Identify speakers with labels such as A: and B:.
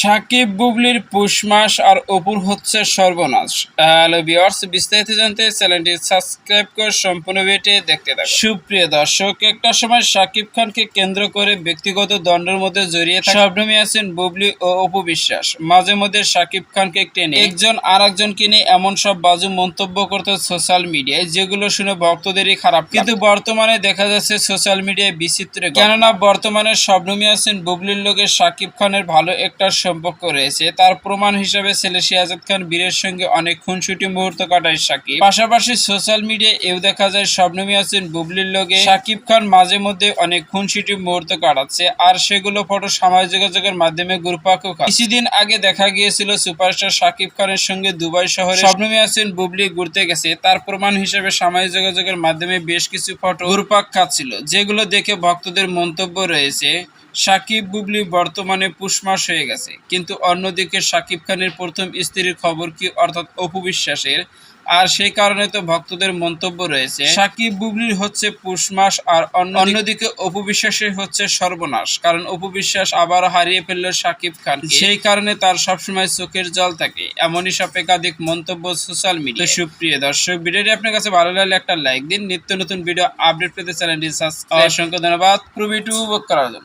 A: সাকিব, বুবলির পুষ মাস আর অপুর হচ্ছে সর্বনাশ। হ্যালো ভিউয়ার্স, বিস্তারিত জানতে চ্যানেলটি সাবস্ক্রাইব করে সম্পূর্ণ ভিডিওটি দেখতে থাকুন। সুপ্রিয় দর্শক, একটা সময় সাকিব খানকে কেন্দ্র করে ব্যক্তিগত দ্বন্দ্বের মধ্যে জড়িয়ে থাকে শবনমী আছেন বুবলি ও অপু বিশ্বাস। মাঝে মধ্যে সাকিব খানকে টেনে একজন আর একজনকে নিয়ে এমন সব বাজু মন্তব্য করতে সোশ্যাল মিডিয়ায়, যেগুলো শুনে ভক্তদেরই খারাপ কিন্তু বর্তমানে দেখা যাচ্ছে সোশ্যাল মিডিয়ায় বিচিত্র কেননা বর্তমানে শবনমী আছেন বুবলির লোকে সাকিব খানের ভালো একটা সম্পর্ক রয়েছে। তার প্রমাণ হিসেবে ছেলে সিয়াজাদ খান, বীরের সঙ্গে অনেক খুনসুটি মুহূর্ত কাটায় সাকিব। পাশাপাশি সোশ্যাল মিডিয়ায় এও দেখা যায়, শবনমী আছেন বুবলির লোকে সাকিব খান মাঝে মধ্যে অনেক খুনসুটি মুহূর্ত কাটাচ্ছে আর সেগুলো ফটো সামাজিক যোগাযোগের মাধ্যমে গুরুপাকও কিছুদিন আগে দেখা গিয়েছিল সুপারস্টার সাকিব খানের সঙ্গে দুবাই শহরে শবনমী আছেন বুবলি ঘুরতে গেছে। তার প্রমাণ হিসেবে সামাজিক যোগাযোগের মাধ্যমে বেশ কিছু ফটো ঘুরপাক খাচ্ছিল, যেগুলো দেখে ভক্তদের মন্তব্য রয়েছে। সাকিব বুবলি বর্তমানে পুষ্মাস হয়ে গেছে। কিন্তু অন্যদিকে সাকিব খানের প্রথম স্ত্রীর খবর কি অর্থাৎ অপু বিশ্বাসের? আর সেই কারণে তো ভক্তদের মন্তব্য রয়েছে, সাকিব বুবলির হচ্ছে পুষ্মাস আর অন্যদিকে অপু বিশ্বাসের হচ্ছে সর্বনাশ। কারণ অপু বিশ্বাস আবার হারিয়ে ফেলল সাকিব খান সেই কারণে তার সবসময় চোখের জল থাকে, এমনই সব একাধিক মন্তব্য সোশ্যাল মিডিয়া সুপ্রিয় দর্শক, ভিডিওটি আপনার কাছে ভালো লাগলে একটা লাইক দিন। নিত্য নতুন ভিডিও আপডেট পেতে চ্যানেলটি অসংখ্য ধন্যবাদ। পুরো ভিডিও উপভোগ করার জন্য।